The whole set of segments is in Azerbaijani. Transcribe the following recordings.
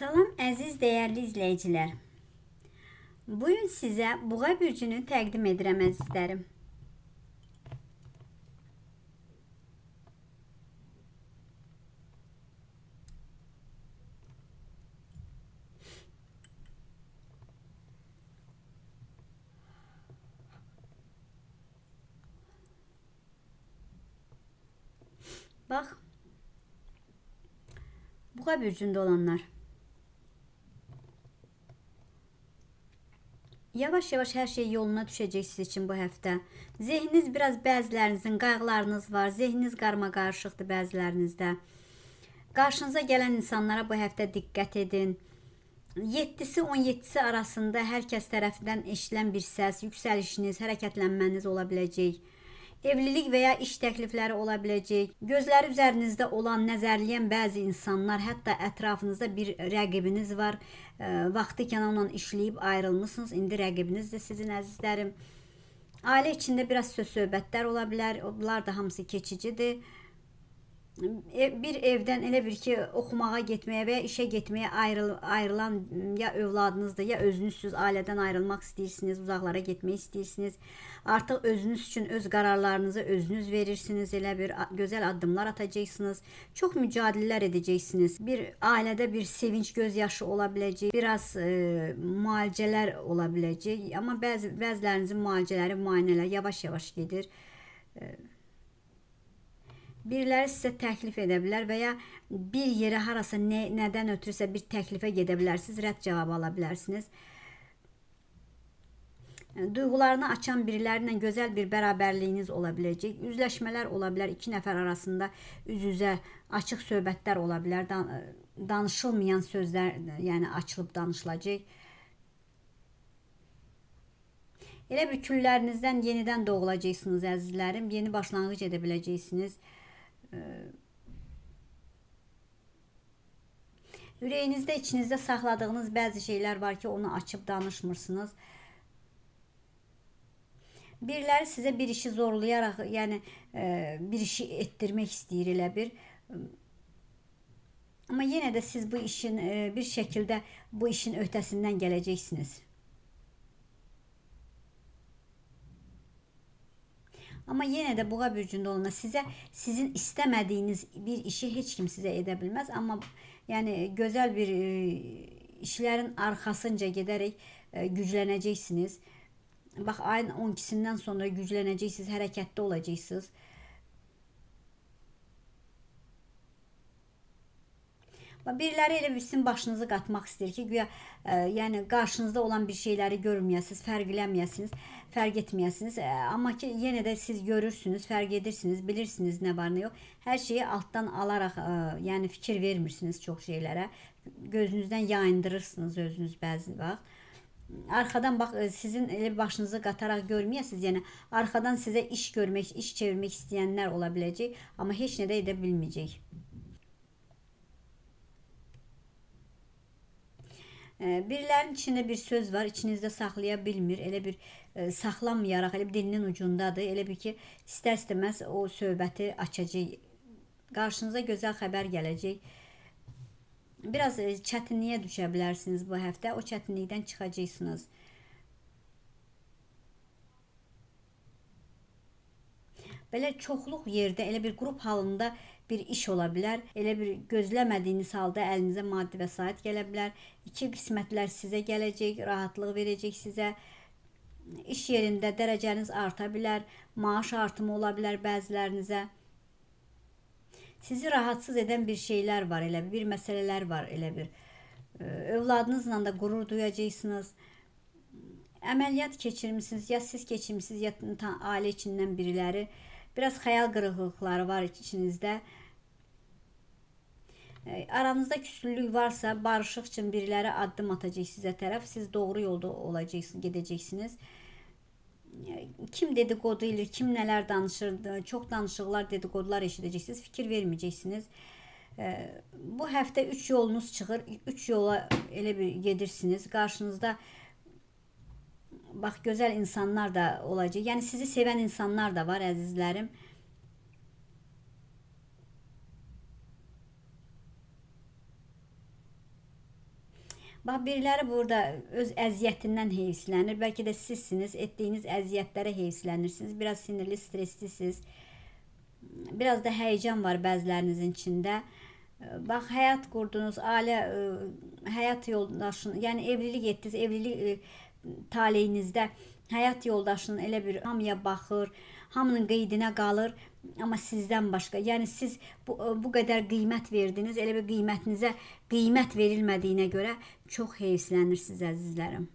Salam əziz dəyərli izləyicilər. Bu gün sizə buğa bürcünü təqdim edirəm əzizlərim. Bax. Buğa bürcündə olanlar. Yavaş-yavaş hər şey yoluna düşəcək siz üçün bu həftə. Zehniniz biraz bəzilərinizin qayğılarınız var. Zehniniz qarma-qarışıqdır bəzilərinizdə. Qarşınıza gələn insanlara bu həftə diqqət edin. 7-si 17-si arasında hər kəs tərəfindən eşidilən bir səs, yüksəlişiniz, hərəkətlənməniz ola biləcək. Evlilik və ya iş təklifləri ola biləcək. Gözləri üzərinizdə olan, nəzərləyən bəzi insanlar, hətta ətrafınızda bir rəqibiniz var. E, vaxtı ikən onunla işləyib ayrılmısınız. İndi rəqibiniz də sizin əzizlərim. Ailə içində biraz söz söhbətlər ola bilər. Bunlar da hamısı keçicidir. Ev- bir evdən elə bir ki, oxumağa getməyə və ya işə getməyə ayrıl ayrılan ya övladınızdır, ya özünüzsüz ailədən ayrılmaq istəyirsiniz, uzaqlara getmək istəyirsiniz. Artıq özünüz üçün öz qərarlarınızı özünüz verirsiniz, elə bir gözəl addımlar atacaqsınız. Çox mücadilələr edəcəksiniz. Bir ailədə bir sevinç gözyaşı ola biləcək, biraz e, müalicələr ola biləcək, amma bəzi bəzilərinizin müalicələri, müayinələr yavaş-yavaş gedir. Biriləri sizə təklif edə bilər və ya bir yerə harasa nə, nədən ötürüsə bir təklifə gedə bilərsiniz, rədd cavabı ala bilərsiniz. Duyğularını açan birilərlə gözəl bir bərabərliyiniz ola biləcək. Üzləşmələr ola bilər. İki nəfər arasında üz-üzə açıq söhbətlər ola bilər. Dan danışılmayan sözlər, yəni açılıb danışılacaq. Elə bir küllərinizdən yenidən doğulacaqsınız əzizlərim. Yeni başlanğıc edə biləcəksiniz. Ürəyinizdə, içinizdə saxladığınız bəzi şeylər var ki, onu açıb danışmırsınız. Biriləri sizə bir işi zorlayaraq, yəni e, bir işi etdirmək istəyir elə bir. Amma yenə də siz bu işin e, bir şəkildə bu işin öhdəsindən gələcəksiniz. Amma yenə də buğa bürcündə olanlar sizə sizin istəmədiyiniz bir işi heç kim sizə edə bilməz. Amma yəni gözəl bir e, işlərin arxasınca gedərək e, güclənəcəksiniz. Bax ayın 12-sindən sonra güclənəcəksiniz, hərəkətdə olacaqsınız. Biriləri elə bir sizin başınızı qatmaq istəyir ki, güya ə, yəni qarşınızda olan bir şeyləri görməyəsiniz, fərqləməyəsiniz, fərq etməyəsiniz. Ə, amma ki yenə də siz görürsünüz, fərq edirsiniz, bilirsiniz nə var, nə yox. Hər şeyi altdan alaraq, ə, yəni fikir vermirsiniz çox şeylərə. Gözünüzdən yayındırırsınız özünüz bəzi vaxt. Arxadan bax ə, sizin elə başınızı qataraq görməyəsiniz. Yəni arxadan sizə iş görmək, iş çevirmək istəyənlər ola biləcək, amma heç nə də edə bilməyəcək. Ə, Birilərinin içində bir söz var, içinizdə saxlaya bilmir. Elə bir ə, saxlamayaraq, elə bir dilinin ucundadır. Elə bir ki, istər-istəməz o söhbəti açacaq. Qarşınıza gözəl xəbər gələcək. Biraz ə, çətinliyə düşə bilərsiniz bu həftə. O çətinlikdən çıxacaqsınız. Belə çoxluq yerdə, elə bir qrup halında bir iş ola bilər. Elə bir gözləmədiyiniz halda əlinizə maddi vəsait gələ bilər. İki qismətlər sizə gələcək, rahatlıq verəcək sizə. İş yerində dərəcəniz arta bilər, maaş artımı ola bilər bəzilərinizə. Sizi rahatsız edən bir şeylər var, elə bir məsələlər var, elə bir. Ə, Övladınızla da qürur duyacaqsınız. Əməliyyat keçirmisiniz, ya siz keçirmisiniz, ya ailə içindən biriləri. Biraz xəyal qırıqlıqları var içinizdə. Aranızda küslülük varsa, barışıq üçün biriləri addım atacaq sizə tərəf. Siz doğru yolda olacaqsınız, gedəcəksiniz. Kim dedikodu ilə, kim nələr danışır, çox danışıqlar, dedikodular eşidəcəksiniz, fikir verməyəcəksiniz. Bu həftə 3 yolunuz çıxır. 3 yola elə bir gedirsiniz. Qarşınızda bax gözəl insanlar da olacaq. Yəni sizi sevən insanlar da var əzizlərim. Bax biriləri burada öz əziyyətindən heyfslənir. Bəlkə də sizsiniz, etdiyiniz əziyyətlərə heyfslənirsiniz. Biraz sinirli, stresslisiniz. Biraz da həyəcan var bəzilərinizin içində. Bax həyat qurdunuz, ailə həyat yoldaşın, yəni evlilik etdiniz, evlilik taleyinizdə həyat yoldaşının elə bir hamıya baxır, hamının qeydinə qalır, amma sizdən başqa. Yəni siz bu bu qədər qiymət verdiniz, elə bir qiymətinizə qiymət verilmədiyinə görə çox heyfslənirsiniz əzizlərim.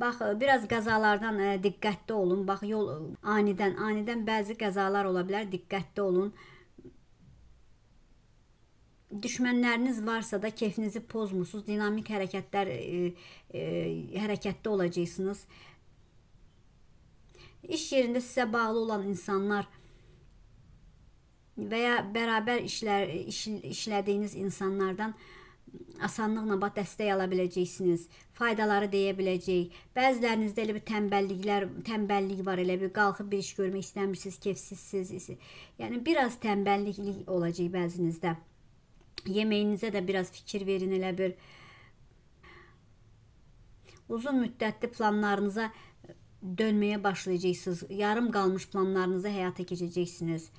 Bax biraz qəzalardan ə, diqqətli olun. Bax yol anidən, anidən bəzi qəzalar ola bilər. Diqqətli olun. Düşmənləriniz varsa da keyfinizi pozmursunuz. Dinamik hərəkətlər e, e, hərəkətdə olacaqsınız. İş yerində sizə bağlı olan insanlar və ya bərabər işlər iş, işlədiyiniz insanlardan asanlıqla dəstək ala biləcəksiniz. Faydaları deyə biləcək. Bəzilərinizdə elə bir tənbəlliklər, tənbəllik var, elə bir qalxıb bir iş görmək istəmirsiniz, kefsizsiniz. Yəni biraz tənbəlliklik olacaq bəzinizdə. Yeməyinizə də biraz fikir verin elə bir. Uzun müddətli planlarınıza dönməyə başlayacaqsınız. Yarım qalmış planlarınızı həyata keçirəcəksiniz.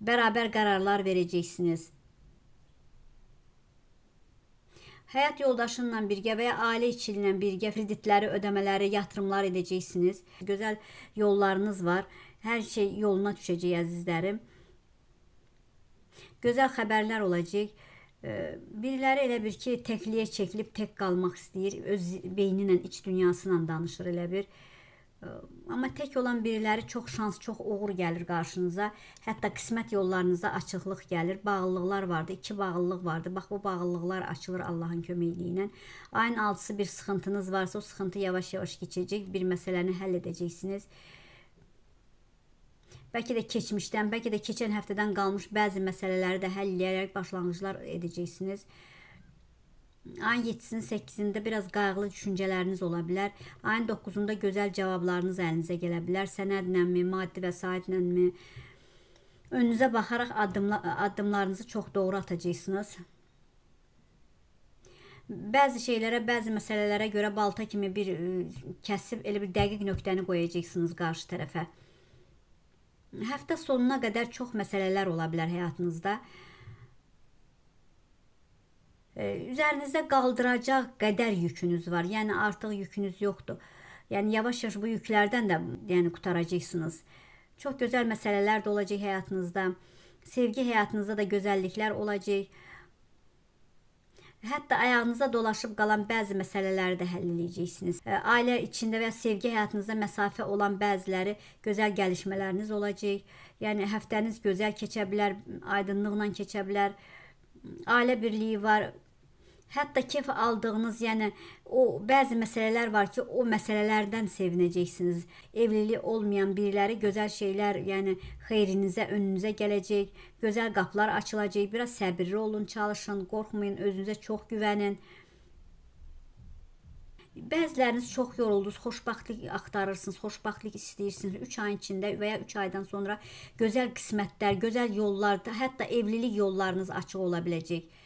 Bərabər qərarlar verəcəksiniz. Həyat yoldaşınla birgə və ya ailə içi ilə birgə kreditləri, ödəmələri, yatırımlar edəcəksiniz. Gözəl yollarınız var. Hər şey yoluna düşəcək əzizlərim. Gözəl xəbərlər olacaq. Biriləri elə bir ki, təkliyə çəkilib tək qalmaq istəyir. Öz beyni ilə, iç dünyası ilə danışır elə bir. Amma tək olan biriləri çox şans, çox uğur gəlir qarşınıza. Hətta qismət yollarınıza açıqlıq gəlir. Bağlılıqlar vardı, iki bağlılıq vardı. Bax bu bağlılıqlar açılır Allahın köməkliyi ilə. Ayın 6-sı bir sıxıntınız varsa, o sıxıntı yavaş-yavaş keçəcək. Bir məsələni həll edəcəksiniz. Bəlkə də keçmişdən, bəlkə də keçən həftədən qalmış bəzi məsələləri də həll edərək başlanğıclar edəcəksiniz. Ayın 7-sinin 8-də biraz qayğılı düşüncələriniz ola bilər. Ayın 9-unda gözəl cavablarınız əlinizə gələ bilər. Sənədləmi, maddi vəsaitləmi önünüzə baxaraq addımla, addımlarınızı çox doğru atacaqsınız. Bəzi şeylərə, bəzi məsələlərə görə balta kimi bir kəsib elə bir dəqiq nöqtəni qoyacaqsınız qarşı tərəfə. Həftə sonuna qədər çox məsələlər ola bilər həyatınızda. Ee, üzərinizdə qaldıracaq qədər yükünüz var. Yəni artıq yükünüz yoxdur. Yəni yavaş-yavaş bu yüklərdən də yəni qutaracaqsınız. Çox gözəl məsələlər də olacaq həyatınızda. Sevgi həyatınızda da gözəlliklər olacaq. Hətta ayağınıza dolaşıb qalan bəzi məsələləri də həll edəcəksiniz. Ailə içində və ya sevgi həyatınızda məsafə olan bəziləri gözəl gəlişmələriniz olacaq. Yəni həftəniz gözəl keçə bilər, aydınlıqla keçə bilər. Ailə birliyi var, Hətta kef aldığınız, yəni o bəzi məsələlər var ki, o məsələlərdən sevinəcəksiniz. Evliliyi olmayan biriləri gözəl şeylər, yəni xeyrinizə, önünüzə gələcək, gözəl qapılar açılacaq. Biraz səbirli olun, çalışın, qorxmayın, özünüzə çox güvənin. Bəziləriniz çox yoruldunuz, xoşbəxtlik axtarırsınız, xoşbəxtlik istəyirsiniz. 3 ayın içində və ya 3 aydan sonra gözəl qismətlər, gözəl yollar, hətta evlilik yollarınız açıq ola biləcək.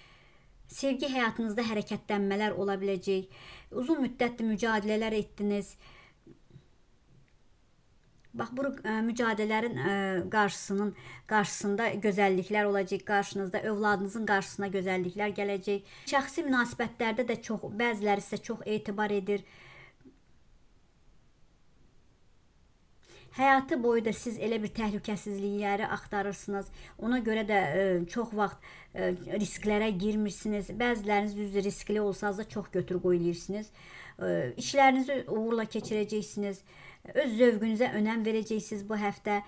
Sevgi həyatınızda hərəkətlənmələr ola biləcək. Uzun müddətli mücadilələr etdiniz. Bax bu ə, mücadilələrin ə, qarşısının qarşısında gözəlliklər olacaq qarşınızda, övladınızın qarşısına gözəlliklər gələcək. Şəxsi münasibətlərdə də çox bəziləri sizə çox etibar edir. Həyatı boyu da siz elə bir təhlükəsizlikləri axtarırsınız. Ona görə də ə, çox vaxt ə, risklərə girmirsiniz. Bəziləriniz düzdür riskli olsanız da çox götür qoy eləyirsiniz. Ə, işlərinizi uğurla keçirəcəksiniz. Öz zövqünüzə önəm verəcəksiniz bu həftə.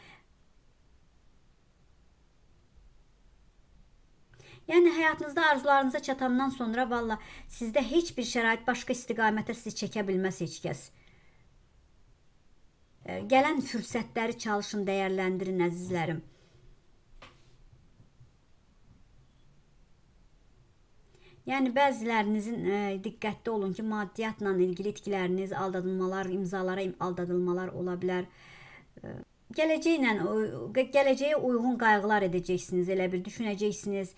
Yəni həyatınızda arzularınıza çatandan sonra valla sizdə heç bir şərait başqa istiqamətə sizi çəkə bilməz heç kəs. Gələn fürsətləri çalışın, dəyərləndirin əzizlərim. Yəni bəzilərinizin ə, diqqətli olun ki, maddiyyatla ilgili itkiləriniz, aldadılmalar, imzalara im- aldadılmalar ola bilər. Ə, Gələcəklə gələcəyə uyğun qayğılar edəcəksiniz, elə bir düşünəcəksiniz,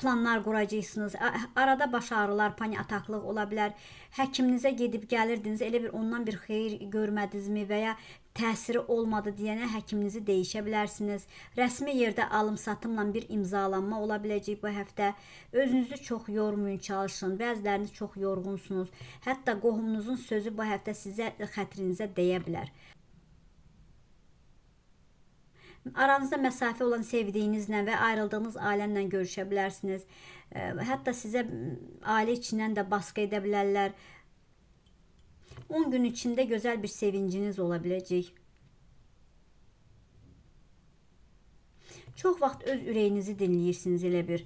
planlar quracaqsınız. Arada baş ağrılar, panik ataklıq ola bilər. Həkiminizə gedib gəlirdiniz, elə bir ondan bir xeyir görmədinizmi və ya təsiri olmadı deyənə həkiminizi dəyişə bilərsiniz. Rəsmi yerdə alım-satımla bir imzalanma ola biləcək bu həftə. Özünüzü çox yormayın, çalışın. Bəziləriniz çox yorğunsunuz. Hətta qohumunuzun sözü bu həftə sizə xətrinizə dəyə bilər. Aranızda məsafə olan sevdiyinizlə və ayrıldığınız ailənlə görüşə bilərsiniz. Hətta sizə ailə içindən də baskı edə bilərlər. 10 gün içində gözəl bir sevinciniz ola biləcək. Çox vaxt öz ürəyinizi dinləyirsiniz elə bir.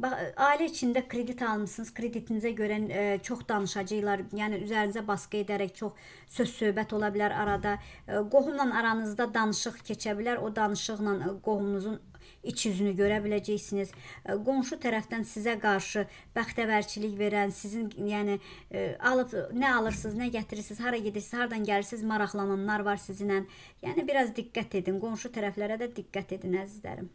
Bax, ailə içində kredit almısınız. Kreditinizə görə e, çox danışacaqlar. Yəni üzərinizə baskı edərək çox söz söhbət ola bilər arada. E, qohumla aranızda danışıq keçə bilər. O danışıqla e, qohumunuzun iç yüzünü görə biləcəksiniz. E, Qonşu tərəfdən sizə qarşı bəxtəvərçilik verən, sizin yəni e, alıb nə alırsınız, nə gətirirsiniz, hara gedirsiniz, hardan gəlirsiniz maraqlananlar var sizinlə. Yəni biraz diqqət edin. Qonşu tərəflərə də diqqət edin əzizlərim.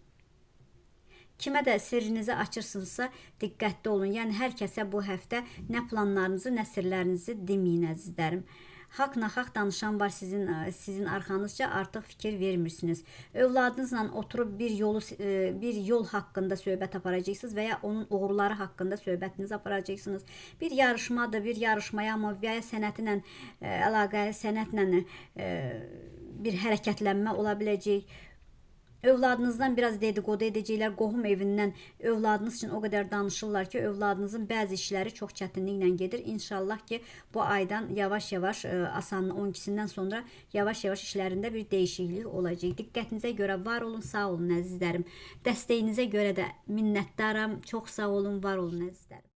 Kimə də sirrinizi açırsınızsa diqqətli olun. Yəni hər kəsə bu həftə nə planlarınızı, nə sirlərinizi deməyin əzizlərim. Haqq naxaq danışan var sizin sizin arxanızca artıq fikir vermirsiniz. Övladınızla oturub bir yolu e, bir yol haqqında söhbət aparacaqsınız və ya onun uğurları haqqında söhbətinizi aparacaqsınız. Bir yarışmadır, bir yarışmaya amma və ya sənətlə e, əlaqəli sənətlə e, bir hərəkətlənmə ola biləcək. Övladınızdan biraz dedikodu edəcəklər. Qohum evindən övladınız üçün o qədər danışırlar ki, övladınızın bəzi işləri çox çətinliklə gedir. İnşallah ki, bu aydan yavaş-yavaş e, asan 12-sindən sonra yavaş-yavaş işlərində bir dəyişiklik olacaq. Diqqətinizə görə var olun, sağ olun əzizlərim. Dəstəyinizə görə də minnətdaram. Çox sağ olun, var olun əzizlərim.